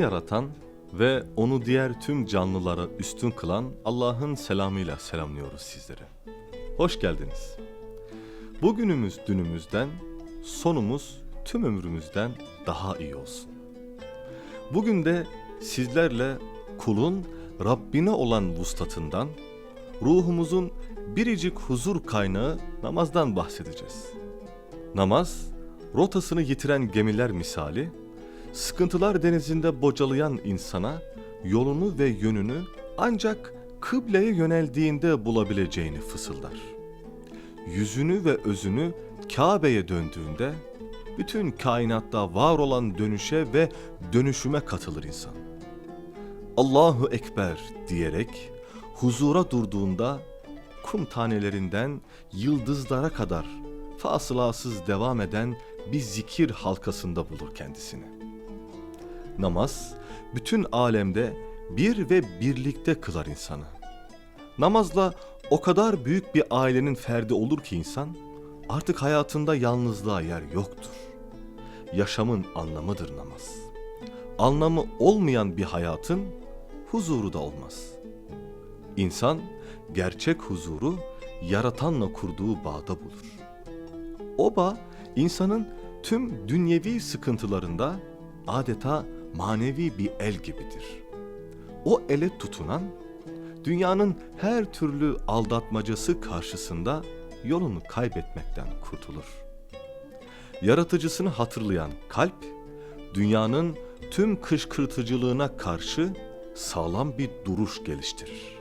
Yaratan ve onu diğer tüm canlılara üstün kılan Allah'ın selamıyla selamlıyoruz sizleri. Hoş geldiniz. Bugünümüz dünümüzden, sonumuz tüm ömrümüzden daha iyi olsun. Bugün de sizlerle kulun Rabbine olan vuslatından, ruhumuzun biricik huzur kaynağı namazdan bahsedeceğiz. Namaz, rotasını yitiren gemiler misali, sıkıntılar denizinde bocalayan insana yolunu ve yönünü ancak kıbleye yöneldiğinde bulabileceğini fısıldar. Yüzünü ve özünü Kabe'ye döndüğünde bütün kainatta var olan dönüşe ve dönüşüme katılır insan. Allahu Ekber diyerek huzura durduğunda kum tanelerinden yıldızlara kadar fasılasız devam eden bir zikir halkasında bulur kendisini. Namaz bütün alemde bir ve birlikte kılar insanı. Namazla o kadar büyük bir ailenin ferdi olur ki insan artık hayatında yalnızlığa yer yoktur. Yaşamın anlamıdır namaz. Anlamı olmayan bir hayatın huzuru da olmaz. İnsan gerçek huzuru yaratanla kurduğu bağda bulur. O bağ insanın tüm dünyevi sıkıntılarında adeta manevi bir el gibidir. O ele tutunan dünyanın her türlü aldatmacası karşısında yolunu kaybetmekten kurtulur. Yaratıcısını hatırlayan kalp dünyanın tüm kışkırtıcılığına karşı sağlam bir duruş geliştirir.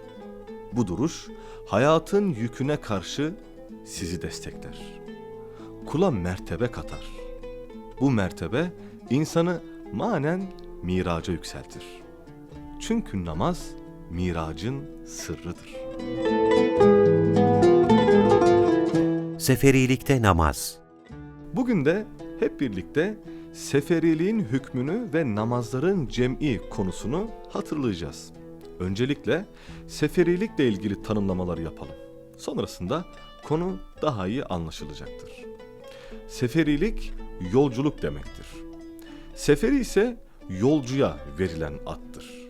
Bu duruş hayatın yüküne karşı sizi destekler. Kula mertebe katar. Bu mertebe insanı manen miraca yükseltir. Çünkü namaz miracın sırrıdır. Seferilikte namaz. Bugün de hep birlikte seferiliğin hükmünü ve namazların cem'i konusunu hatırlayacağız. Öncelikle seferilikle ilgili tanımlamaları yapalım. Sonrasında konu daha iyi anlaşılacaktır. Seferilik yolculuk demektir. Seferi ise yolcuya verilen attır.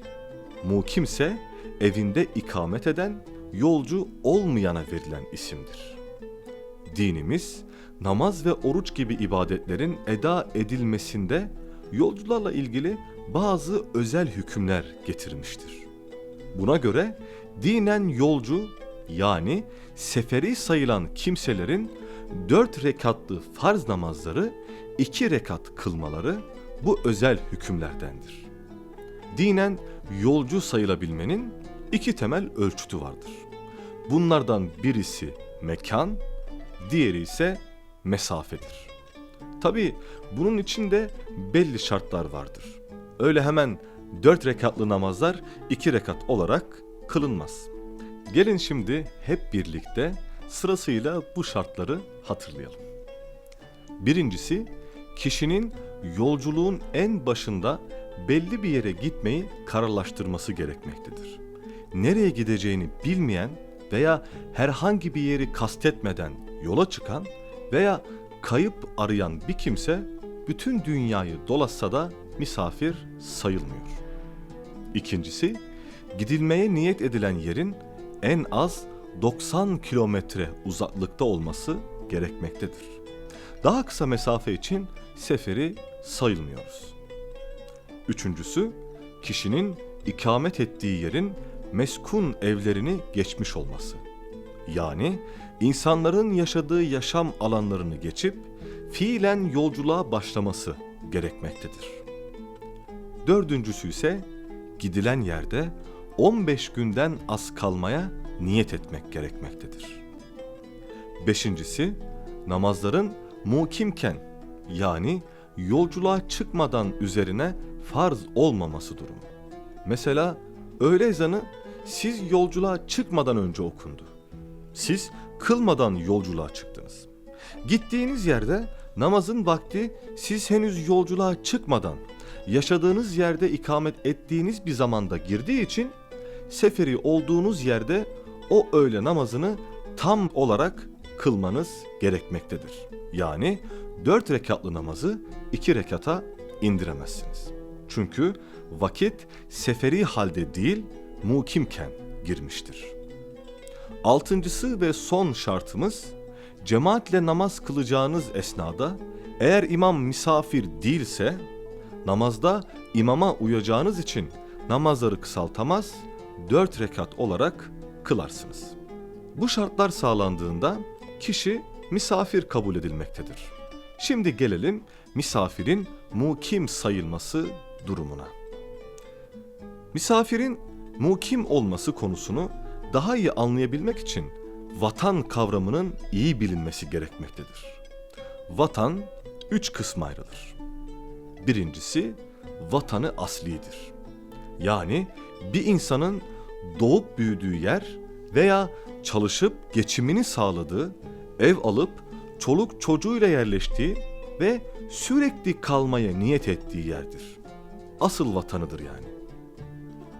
Mukim ise evinde ikamet eden, yolcu olmayana verilen isimdir. Dinimiz namaz ve oruç gibi ibadetlerin eda edilmesinde yolcularla ilgili bazı özel hükümler getirmiştir. Buna göre dinen yolcu yani seferi sayılan kimselerin dört rekatlı farz namazları iki rekat kılmaları bu özel hükümlerdendir. Dinen yolcu sayılabilmenin iki temel ölçütü vardır. Bunlardan birisi mekan, diğeri ise mesafedir. Tabi bunun içinde belli şartlar vardır. Öyle hemen dört rekatlı namazlar iki rekat olarak kılınmaz. Gelin şimdi hep birlikte sırasıyla bu şartları hatırlayalım. Birincisi, kişinin yolculuğun en başında belli bir yere gitmeyi kararlaştırması gerekmektedir. Nereye gideceğini bilmeyen veya herhangi bir yeri kastetmeden yola çıkan veya kayıp arayan bir kimse bütün dünyayı dolaşsa da misafir sayılmıyor. İkincisi, gidilmeye niyet edilen yerin en az 90 kilometre uzaklıkta olması gerekmektedir. Daha kısa mesafe için seferi sayılmıyoruz. Üçüncüsü, kişinin ikamet ettiği yerin meskun evlerini geçmiş olması. Yani insanların yaşadığı yaşam alanlarını geçip fiilen yolculuğa başlaması gerekmektedir. Dördüncüsü ise gidilen yerde 15 günden az kalmaya niyet etmek gerekmektedir. Beşincisi, namazların mukimken yani yolculuğa çıkmadan üzerine farz olmaması durumu. Mesela öğle ezanı siz yolculuğa çıkmadan önce okundu. Siz kılmadan yolculuğa çıktınız. Gittiğiniz yerde namazın vakti siz henüz yolculuğa çıkmadan yaşadığınız yerde ikamet ettiğiniz bir zamanda girdiği için seferi olduğunuz yerde o öğle namazını tam olarak kılmanız gerekmektedir. Yani dört rekatlı namazı iki rekata indiremezsiniz. Çünkü vakit seferi halde değil mukimken girmiştir. Altıncısı ve son şartımız cemaatle namaz kılacağınız esnada eğer imam misafir değilse namazda imama uyacağınız için namazları kısaltamaz, dört rekat olarak kılarsınız. Bu şartlar sağlandığında kişi misafir kabul edilmektedir. Şimdi gelelim misafirin mukim sayılması durumuna. Misafirin mukim olması konusunu daha iyi anlayabilmek için vatan kavramının iyi bilinmesi gerekmektedir. Vatan üç kısma ayrılır. Birincisi vatanı aslidir. Yani bir insanın doğup büyüdüğü yer veya çalışıp geçimini sağladığı, ev alıp çoluk çocuğuyla yerleştiği ve sürekli kalmaya niyet ettiği yerdir. Asıl vatanıdır yani.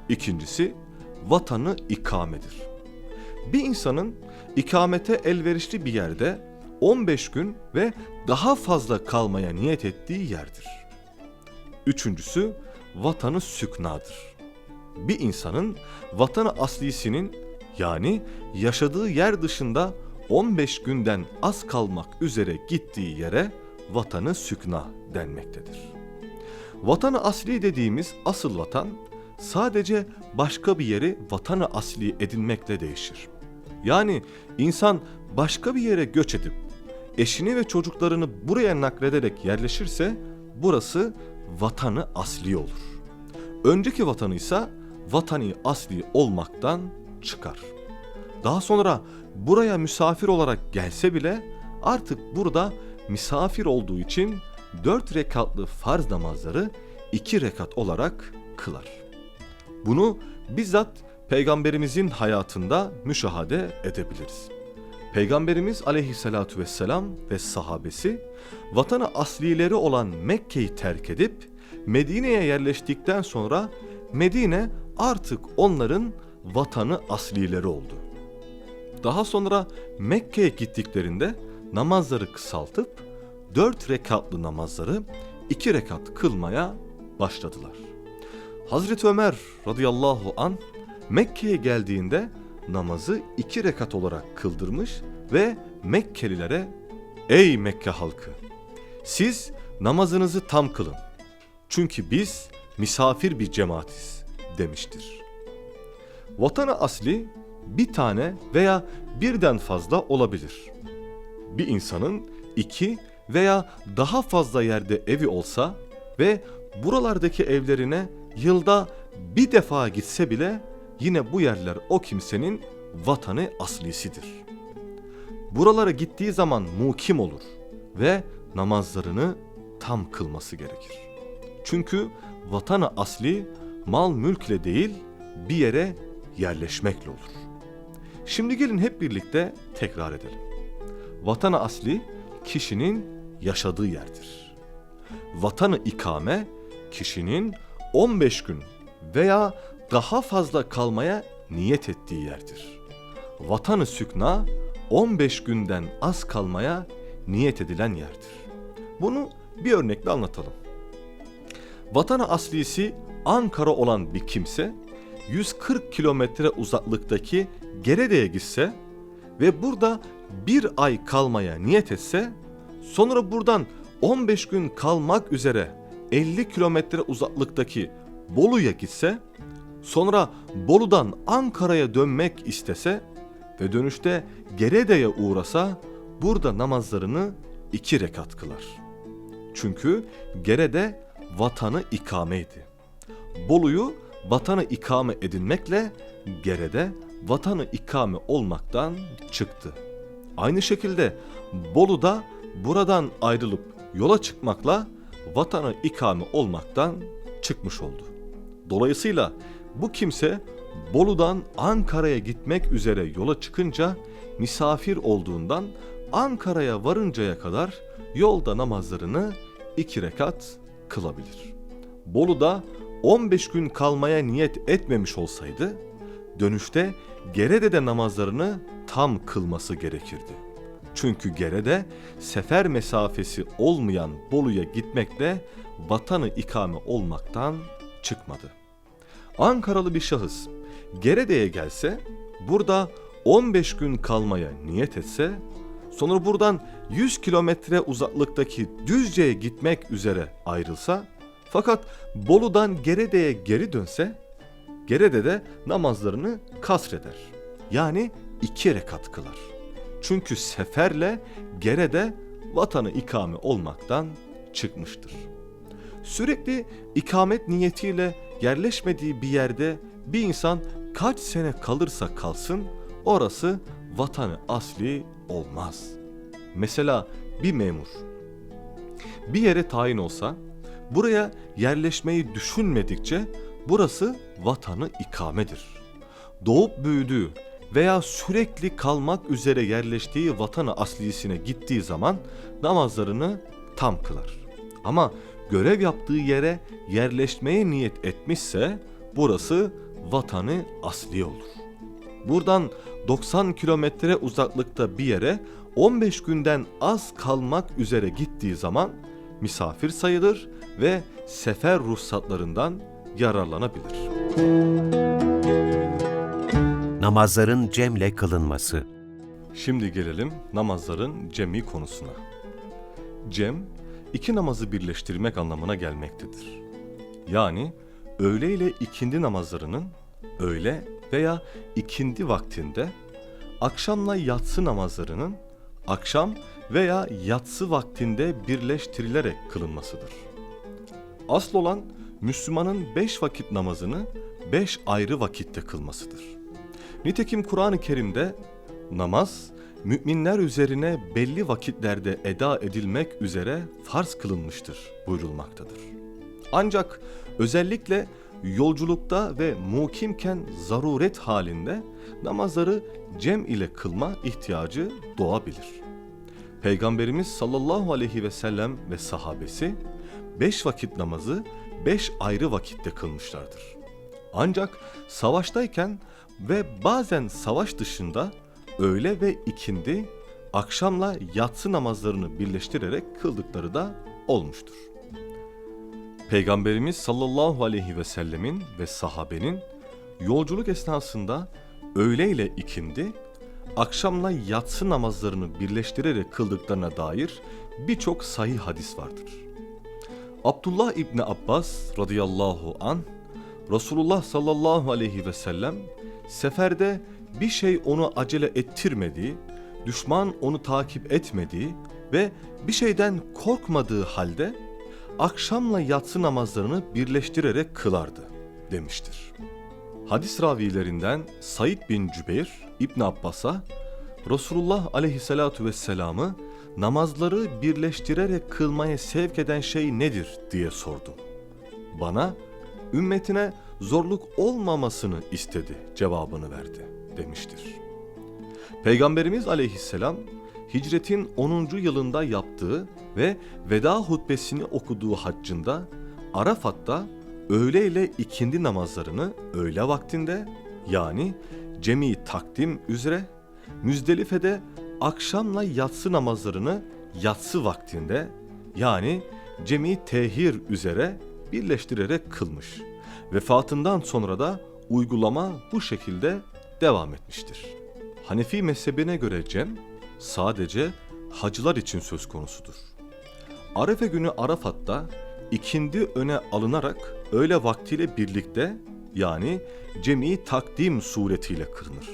İkincisi vatanı ikamedir. Bir insanın ikamete elverişli bir yerde 15 gün ve daha fazla kalmaya niyet ettiği yerdir. Üçüncüsü vatanı süknadır. Bir insanın vatanı aslisinin yani yaşadığı yer dışında 15 günden az kalmak üzere gittiği yere vatanı sükna denmektedir. Vatanı asli dediğimiz asıl vatan sadece başka bir yeri vatanı asli edinmekle değişir. Yani insan başka bir yere göç edip eşini ve çocuklarını buraya naklederek yerleşirse burası vatanı asli olur. Önceki vatanı ise vatani asli olmaktan çıkar. Daha sonra buraya misafir olarak gelse bile artık burada misafir olduğu için dört rekatlı farz namazları iki rekat olarak kılar. Bunu bizzat peygamberimizin hayatında müşahede edebiliriz. Peygamberimiz aleyhissalatu vesselam ve sahabesi vatanı aslileri olan Mekke'yi terk edip Medine'ye yerleştikten sonra Medine artık onların vatanı aslileri oldu. Daha sonra Mekke'ye gittiklerinde namazları kısaltıp dört rekatlı namazları iki rekat kılmaya başladılar. Hazreti Ömer radıyallahu an Mekke'ye geldiğinde namazı iki rekat olarak kıldırmış ve Mekkelilere Ey Mekke halkı! Siz namazınızı tam kılın. Çünkü biz misafir bir cemaatiz demiştir. Vatanı asli bir tane veya birden fazla olabilir. Bir insanın iki veya daha fazla yerde evi olsa ve buralardaki evlerine yılda bir defa gitse bile yine bu yerler o kimsenin vatanı aslisidir. Buralara gittiği zaman mukim olur ve namazlarını tam kılması gerekir. Çünkü vatanı asli mal mülkle değil bir yere yerleşmekle olur. Şimdi gelin hep birlikte tekrar edelim. Vatanı asli kişinin yaşadığı yerdir. Vatanı ikame kişinin 15 gün veya daha fazla kalmaya niyet ettiği yerdir. Vatanı sükna 15 günden az kalmaya niyet edilen yerdir. Bunu bir örnekle anlatalım. Vatanı aslisi Ankara olan bir kimse 140 kilometre uzaklıktaki Gerede'ye gitse ve burada bir ay kalmaya niyet etse sonra buradan 15 gün kalmak üzere 50 kilometre uzaklıktaki Bolu'ya gitse sonra Bolu'dan Ankara'ya dönmek istese ve dönüşte Gerede'ye uğrasa burada namazlarını iki rekat kılar. Çünkü Gerede vatanı ikameydi. Bolu'yu vatanı ikame edinmekle Gerede vatanı ikame olmaktan çıktı. Aynı şekilde Bolu'da buradan ayrılıp yola çıkmakla vatanı ikame olmaktan çıkmış oldu. Dolayısıyla bu kimse Bolu'dan Ankara'ya gitmek üzere yola çıkınca misafir olduğundan Ankara'ya varıncaya kadar yolda namazlarını iki rekat kılabilir. Bolu'da 15 gün kalmaya niyet etmemiş olsaydı dönüşte Gerede'de namazlarını tam kılması gerekirdi. Çünkü Gerede sefer mesafesi olmayan Bolu'ya gitmekle vatanı ikame olmaktan çıkmadı. Ankaralı bir şahıs Gerede'ye gelse, burada 15 gün kalmaya niyet etse, sonra buradan 100 kilometre uzaklıktaki Düzce'ye gitmek üzere ayrılsa, fakat Bolu'dan Gerede'ye geri dönse, Gerede'de namazlarını kasreder. Yani iki rekat kılar. Çünkü seferle Gerede vatanı ikame olmaktan çıkmıştır. Sürekli ikamet niyetiyle yerleşmediği bir yerde bir insan kaç sene kalırsa kalsın orası vatanı asli olmaz. Mesela bir memur bir yere tayin olsa buraya yerleşmeyi düşünmedikçe burası vatanı ikamedir. Doğup büyüdüğü veya sürekli kalmak üzere yerleştiği vatanı aslisine gittiği zaman namazlarını tam kılar. Ama görev yaptığı yere yerleşmeye niyet etmişse burası vatanı asli olur. Buradan 90 kilometre uzaklıkta bir yere 15 günden az kalmak üzere gittiği zaman misafir sayılır ve sefer ruhsatlarından yararlanabilir. Namazların cemle kılınması. Şimdi gelelim namazların cemi konusuna. Cem, iki namazı birleştirmek anlamına gelmektedir. Yani öğle ile ikindi namazlarının öğle veya ikindi vaktinde, akşamla yatsı namazlarının akşam veya yatsı vaktinde birleştirilerek kılınmasıdır. Asıl olan Müslümanın beş vakit namazını beş ayrı vakitte kılmasıdır. Nitekim Kur'an-ı Kerim'de namaz müminler üzerine belli vakitlerde eda edilmek üzere farz kılınmıştır buyurulmaktadır. Ancak özellikle yolculukta ve mukimken zaruret halinde namazları cem ile kılma ihtiyacı doğabilir. Peygamberimiz sallallahu aleyhi ve sellem ve sahabesi beş vakit namazı beş ayrı vakitte kılmışlardır. Ancak savaştayken ve bazen savaş dışında öğle ve ikindi akşamla yatsı namazlarını birleştirerek kıldıkları da olmuştur. Peygamberimiz sallallahu aleyhi ve sellemin ve sahabenin yolculuk esnasında öğle ile ikindi, akşamla yatsı namazlarını birleştirerek kıldıklarına dair birçok sahih hadis vardır. Abdullah İbni Abbas radıyallahu an Resulullah sallallahu aleyhi ve sellem seferde bir şey onu acele ettirmediği, düşman onu takip etmediği ve bir şeyden korkmadığı halde akşamla yatsı namazlarını birleştirerek kılardı demiştir. Hadis ravilerinden Said bin Cübeyr İbn Abbas'a Resulullah aleyhissalatu vesselam'ı namazları birleştirerek kılmaya sevk eden şey nedir diye sordum. Bana ümmetine zorluk olmamasını istedi cevabını verdi demiştir. Peygamberimiz aleyhisselam hicretin 10. yılında yaptığı ve veda hutbesini okuduğu haccında Arafat'ta öğle ile ikindi namazlarını öğle vaktinde yani cemi takdim üzere Müzdelife'de akşamla yatsı namazlarını yatsı vaktinde yani cemi tehir üzere birleştirerek kılmış. Vefatından sonra da uygulama bu şekilde devam etmiştir. Hanefi mezhebine göre cem sadece hacılar için söz konusudur. Arefe günü Arafat'ta ikindi öne alınarak öğle vaktiyle birlikte yani cemi takdim suretiyle kırılır.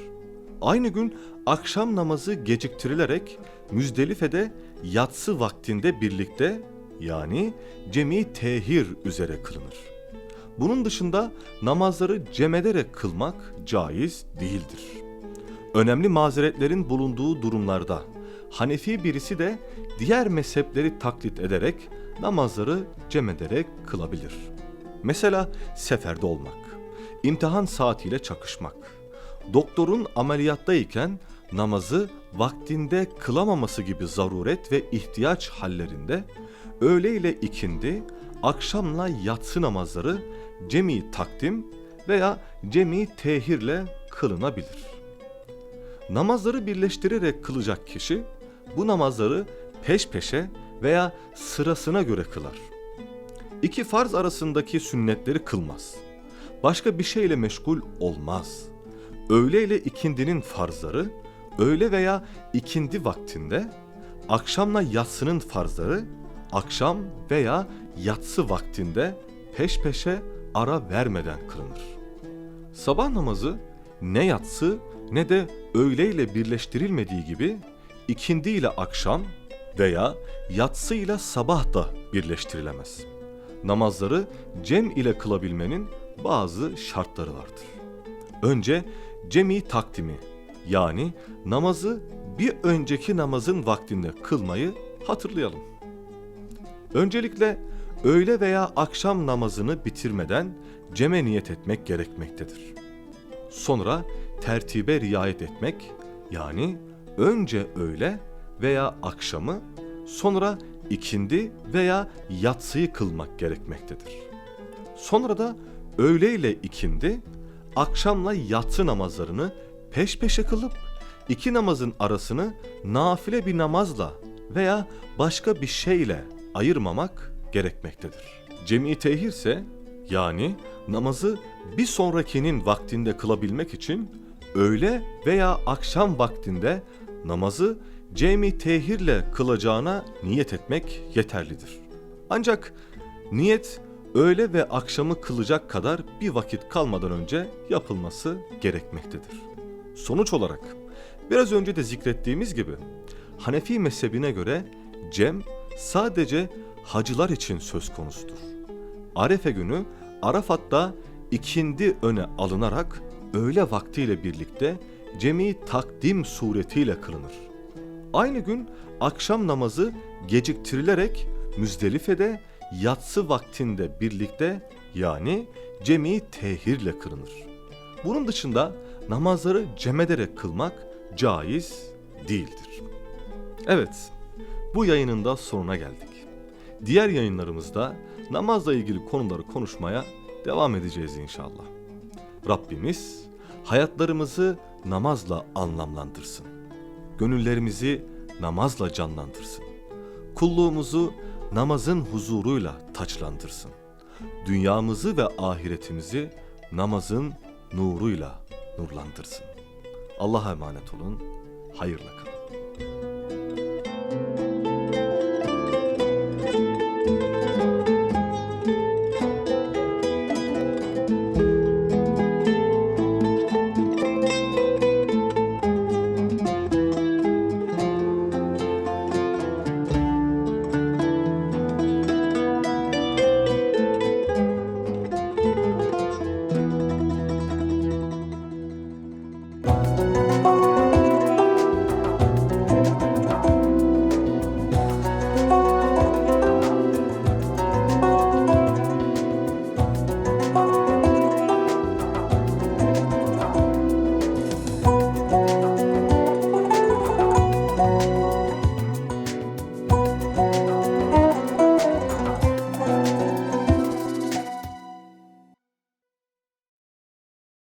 Aynı gün akşam namazı geciktirilerek Müzdelife'de yatsı vaktinde birlikte yani cemi tehir üzere kılınır. Bunun dışında namazları cem ederek kılmak caiz değildir. Önemli mazeretlerin bulunduğu durumlarda Hanefi birisi de diğer mezhepleri taklit ederek namazları cem ederek kılabilir. Mesela seferde olmak, imtihan saatiyle çakışmak, doktorun ameliyattayken namazı vaktinde kılamaması gibi zaruret ve ihtiyaç hallerinde öğle ile ikindi, akşamla yatsı namazları cemi takdim veya cemi tehirle kılınabilir. Namazları birleştirerek kılacak kişi bu namazları peş peşe veya sırasına göre kılar. iki farz arasındaki sünnetleri kılmaz. Başka bir şeyle meşgul olmaz. Öğle ile ikindinin farzları, öğle veya ikindi vaktinde, akşamla yatsının farzları, akşam veya yatsı vaktinde peş peşe ara vermeden kılınır. Sabah namazı ne yatsı ne de öğle ile birleştirilmediği gibi ikindi ile akşam veya yatsı ile sabah da birleştirilemez. Namazları cem ile kılabilmenin bazı şartları vardır. Önce cemi takdimi yani namazı bir önceki namazın vaktinde kılmayı hatırlayalım. Öncelikle öğle veya akşam namazını bitirmeden ceme niyet etmek gerekmektedir. Sonra tertibe riayet etmek yani önce öğle veya akşamı sonra ikindi veya yatsıyı kılmak gerekmektedir. Sonra da öğle ile ikindi, akşamla yatsı namazlarını peş peşe kılıp iki namazın arasını nafile bir namazla veya başka bir şeyle ayırmamak gerekmektedir. Cemi tehir ise yani namazı bir sonrakinin vaktinde kılabilmek için öğle veya akşam vaktinde namazı cemi tehirle kılacağına niyet etmek yeterlidir. Ancak niyet öğle ve akşamı kılacak kadar bir vakit kalmadan önce yapılması gerekmektedir. Sonuç olarak biraz önce de zikrettiğimiz gibi Hanefi mezhebine göre cem sadece hacılar için söz konusudur. Arefe günü Arafat'ta ikindi öne alınarak öğle vaktiyle birlikte cemi takdim suretiyle kılınır. Aynı gün akşam namazı geciktirilerek Müzdelife'de yatsı vaktinde birlikte yani cemi tehirle kılınır. Bunun dışında namazları cem ederek kılmak caiz değildir. Evet, bu yayının da sonuna geldik. Diğer yayınlarımızda namazla ilgili konuları konuşmaya devam edeceğiz inşallah. Rabbimiz hayatlarımızı namazla anlamlandırsın. Gönüllerimizi namazla canlandırsın. Kulluğumuzu namazın huzuruyla taçlandırsın. Dünyamızı ve ahiretimizi namazın nuruyla nurlandırsın. Allah'a emanet olun. Hayırla kalın.